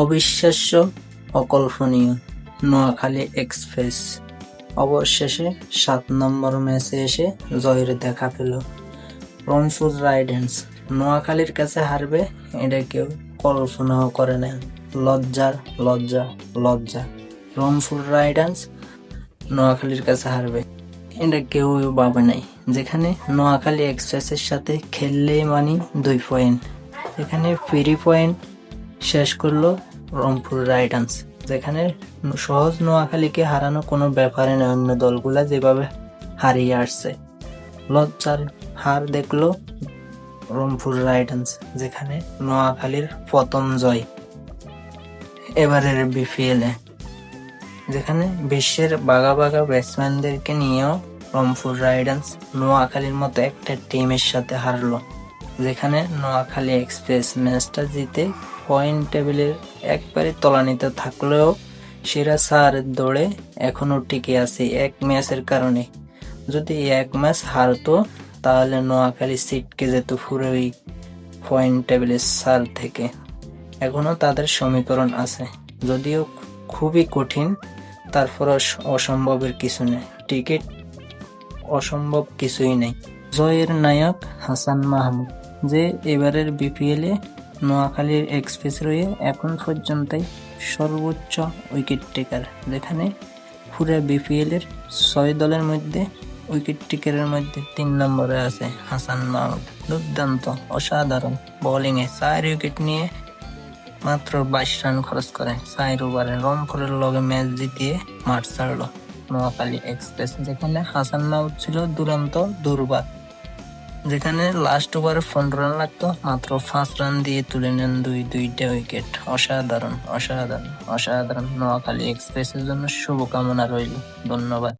অবিশ্বাস্য, অকল্পনীয় নোয়াখালী এক্সপ্রেস। অবশেষে সাত নম্বর ম্যাচে এসে জয়ের দেখা পেল। রংপুর রাইডেন্স নোয়াখালীর কাছে হারবে এটা কেউ কল্পনাও করে না। লজ্জার লজ্জা লজ্জা। রংপুর রাইডেন্স নোয়াখালীর কাছে হারবে এটা কেউ ভাবে নাই। যেখানে নোয়াখালী এক্সপ্রেসের সাথে খেললেই মানি দুই পয়েন্ট এখানে ফ্রি পয়েন্ট শেষ করল রংপুর রাইডান্স, যেখানে সহজ নোয়াখালীকে হারানো কোনো ব্যাপারে নয় অন্য দলগুলা যেভাবে হারিয়ে আসছে। লজ্জার হার দেখল রংপুর রাইডান্স, যেখানে নোয়াখালীর প্রথম জয় এবারের বিপিএল যেখানে বিশ্বের বাঘা বাঘা ব্যাটসম্যানদেরকে নিয়েও রংপুর রাইডার্স নোয়াখালীর মতো একটা টিমের সাথে হারলো, যেখানে নোয়াখালী এক্সপ্রেস ম্যাচটা জিতে পয়েন্ট টেবিলের একবারে তলানিতে থাকলেও সেরা সারের দৌড়ে এখনও টিকে আছে এক ম্যাচের কারণে। যদি এক ম্যাচ হারতো, তাহলে নোয়াখালী সিটকে যেত পুরোই পয়েন্ট টেবিলের সার থেকে। এখনও তাদের সমীকরণ আছে। যদিও খুবই কঠিন তারপর অসম্ভবের কিছু নেই। টিকিট অসম্ভব কিছুই নেই। জয়ের নায়ক হাসান মাহমুদ, যে এবারের বিপিএল নোয়াখালীর এক্সপ্রেস রয়ে এখন পর্যন্তই সর্বোচ্চ উইকেট টেকার। যেখানে পুরো বিপিএল এর ছয় দলের মধ্যে উইকেট টেকারের মধ্যে তিন নম্বরে আছে হাসান মাহমুদ। দুর্দান্ত, অসাধারণ বোলিংয়ে চার উইকেট নিয়ে মাত্র বাইশ রান খরচ করে। চার ওভারে রং রংপুরের লগে ম্যাচ জিতিয়ে মাঠ ছাড়লো নোয়াখালী এক্সপ্রেস, যেখানে হাসান মাহমুদ ছিল দুরন্ত দুর্বার। যেখানে লাস্ট ওভারে পনেরো রান লাগতো, মাত্র পাঁচ রান দিয়ে তুলে নেন দুই দুইটা উইকেট অসাধারণ অসাধারণ অসাধারণ। নোয়াখালী এক্সপ্রেসের জন্য শুভকামনা রইল। ধন্যবাদ।